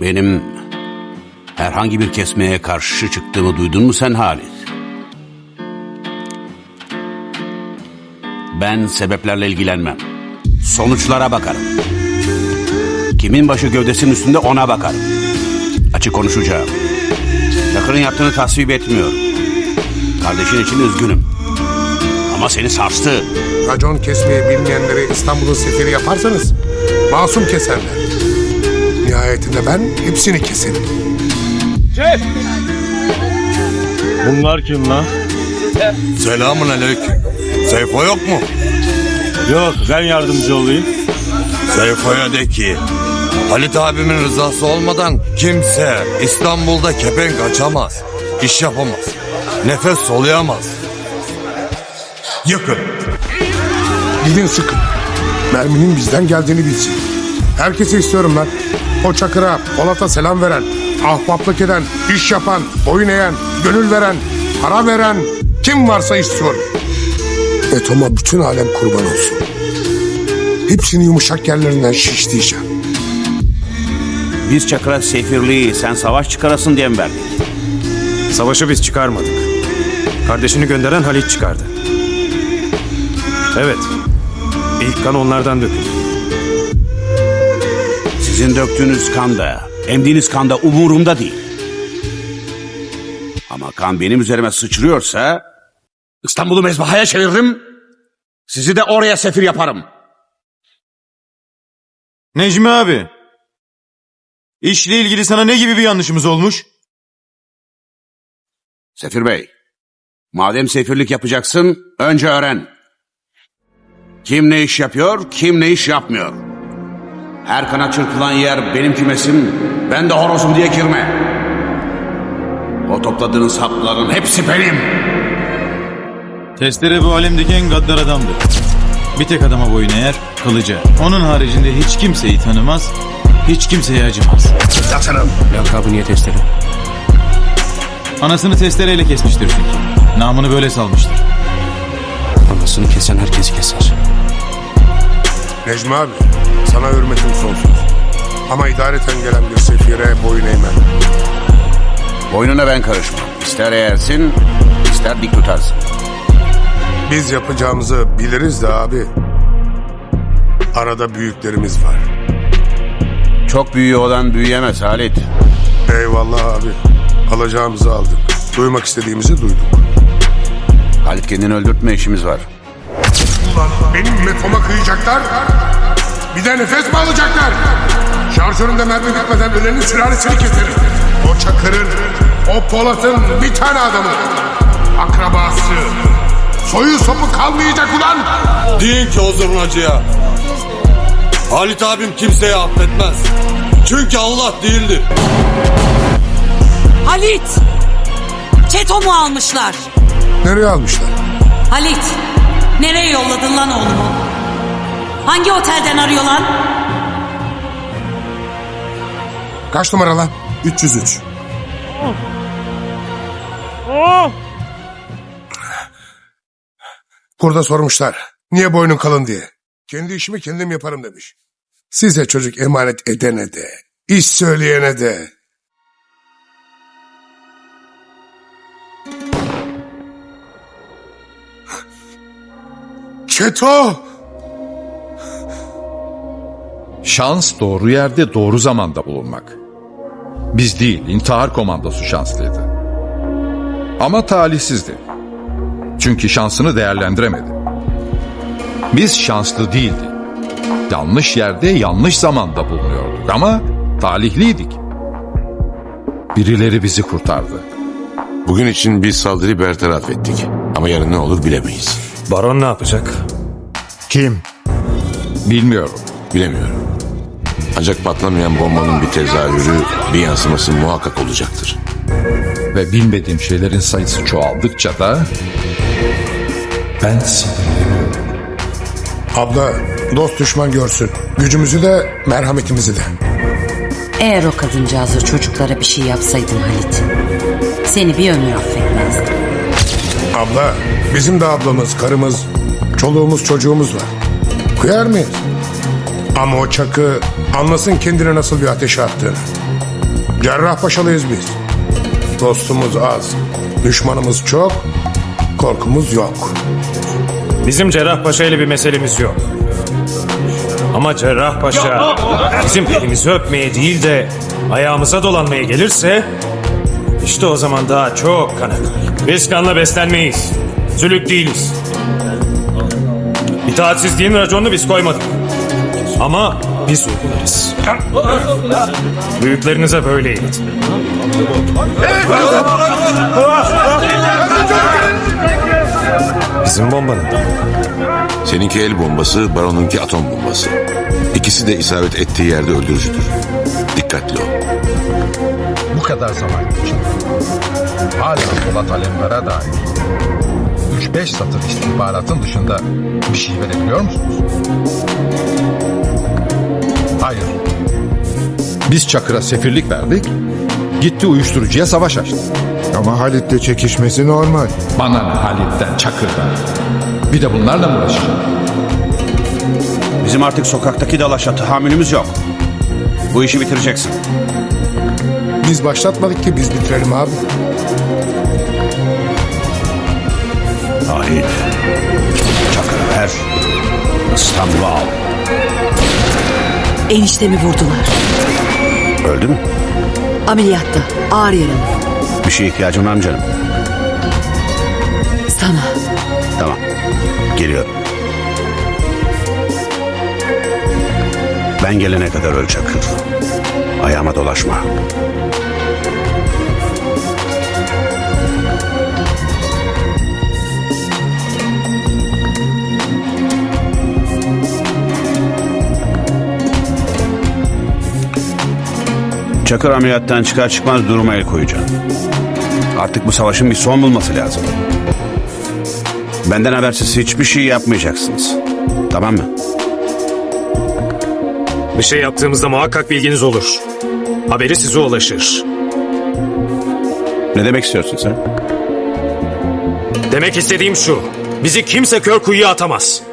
Benim herhangi bir kesmeye karşı çıktığımı duydun mu sen Halit? Ben sebeplerle ilgilenmem. Sonuçlara bakarım. Kimin başı gövdesinin üstünde ona bakarım. Açık konuşacağım. Çakır'ın yaptığını tasvip etmiyorum. Kardeşin için üzgünüm. Ama seni sarstı. Racon kesmeyi bilmeyenleri İstanbul'un seferi yaparsanız masum keserler. Nihayetinde ben hepsini keserim. Bunlar kim lan? Selamun aleyküm. Seyfo yok mu? Yok ben yardımcı olayım. Seyfo'ya de ki Halit abimin rızası olmadan kimse İstanbul'da kepenk açamaz. iş yapamaz. Nefes soluyamaz. Yıkın. Gidin sıkın. Merminin bizden geldiğini bilsin. Herkesi istiyorum ben. O Çakır'a, Polat'a selam veren, ahbaplık eden, iş yapan, boyun eğen, gönül veren, para veren kim varsa istiyorum. Etoma bütün alem kurban olsun. Hepsini yumuşak yerlerinden şişleyeceğim. Biz Çakır'a sefirliği sen savaş çıkarasın diye mi verdik? Savaşı biz çıkarmadık. Kardeşini gönderen Halit çıkardı. Evet. İlk kan onlardan döküldü. Sizin döktüğünüz kan da, emdiğiniz kan da umurumda değil. Ama kan benim üzerime sıçrıyorsa İstanbul'u mezbahaya çeviririm. Sizi de oraya sefir yaparım. Necmi abi. İşle ilgili sana ne gibi bir yanlışımız olmuş? Sefir Bey, madem sefirlik yapacaksın önce öğren. Kim ne iş yapıyor, kim ne iş yapmıyor. Her kana çırpılan yer benim kümesim, ben de horozum diye girme. O topladığınız hapların hepsi benim. Testere bu alemdeki en gaddar adamdır. Bir tek adama boyun eğer, kılıca. Onun haricinde hiç kimseyi tanımaz, hiç kimseye acımaz. Lakabı niye testere? Anasını testereyle kesmiştir çünkü. Namını böyle salmıştır. Anasını kesen herkesi keser. Necmi abi, sana hürmetim sonsuz. Ama idareten gelen bir sefire boyun eğmem. Boynuna ben karışmam. İster eğersin, ister dik tutarsın. Biz yapacağımızı biliriz de abi. Arada büyüklerimiz var. Çok büyüğü olan büyüyemez Halit. Eyvallah abi. Alacağımızı aldık. Duymak istediğimizi duyduk. Halit kendini öldürtme işimiz var. Ulan benim metoma kıyacaklar. Bir de nefes mi alacaklar? Şarjöründe mermi bitmeden ölenin sülalesini keserim. O Çakır'ın, o Polat'ın bir tane adamı. Akrabası. Soyu sopu kalmayacak ulan. Deyin ki o zurnacıya. Halit abim kimseyi affetmez. Çünkü Allah değildir. Halit! Çeto mu almışlar? Nereye almışlar? Halit! Nereye yolladın lan oğlumu? Hangi otelden arıyor lan? Kaç numara lan? 303. Kurda sormuşlar. Niye boynun kalın diye. Kendi işimi kendim yaparım demiş. Size çocuk emanet edene de, iş söyleyene de. Çeto! Şans doğru yerde doğru zamanda bulunmak. Biz değil, intihar komandosu şanslıydı. Ama talihsizdi. Çünkü şansını değerlendiremedi. Biz şanslı değildik. Yanlış yerde yanlış zamanda bulunuyorduk ama talihliydik. Birileri bizi kurtardı. Bugün için bir saldırı bertaraf ettik. Ama yarın ne olur bilemeyiz. Baron ne yapacak? Kim? Bilmiyorum. Bilemiyorum. Ancak patlamayan bombanın bir tezahürü, bir yansıması muhakkak olacaktır. Ve bilmediğim şeylerin sayısı çoğaldıkça da ben sinirleniyorum. Abla, dost düşman görsün. Gücümüzü de, merhametimizi de. Eğer o kadıncağıza çocuklara bir şey yapsaydın Halit, seni bir ömür affetmezdim. Abla, bizim de ablamız, karımız, çoluğumuz, çocuğumuz var. Kıyar mıyız? Ama o çakı anlasın kendine nasıl bir ateşe attığını. Cerrahpaşalıyız biz. Dostumuz az, düşmanımız çok, korkumuz yok. Bizim Cerrahpaşa ile bir meselemiz yok. Ama Cerrahpaşa bizim elimizi öpmeye değil de ayağımıza dolanmaya gelirse işte o zaman daha çok kan. Biz kanla beslenmeyiz. Zülük değiliz. İtaatsizliğin raconunu biz koymadık. Ama biz uygularız. Büyüklerinize böyle eğitin. Bizim bombanın. Seninki el bombası, baronunki atom bombası. İkisi de isabet ettiği yerde öldürücüdür. Dikkatli ol. Bu kadar zaman geçti. Hala Polat Alemdar'a dair 3-5 satır istihbaratın dışında bir şey verebiliyor musunuz? Hayır. Biz Çakır'a sefirlik verdik. Gitti uyuşturucuya savaş açtı. Ama Halit'le çekişmesi normal. Bana ne Halit'ten, Çakır'dan. Bir de bunlarla mı uğraşacağım? Bizim artık sokaktaki dalaşa tahammülümüz yok. Bu işi bitireceksin. Biz başlatmadık ki biz bitirelim abi. Çakır'ı ver. İstanbul'a al. Eniştemi vurdular. Öldü mü? Ameliyatta. Ağır yaralı. Bir şeye ihtiyacım var mı canım? Sana. Tamam. Geliyorum. Ben gelene kadar öl Çakır. Ayağıma dolaşma. Çakır ameliyattan çıkar çıkmaz duruma el koyacağım. Artık bu savaşın bir son bulması lazım. Benden habersiz hiçbir şey yapmayacaksınız. Tamam mı? Bir şey yaptığımızda muhakkak bilginiz olur. Haberi size ulaşır. Ne demek istiyorsun sen? Demek istediğim şu. Bizi kimse kör kuyuya atamaz.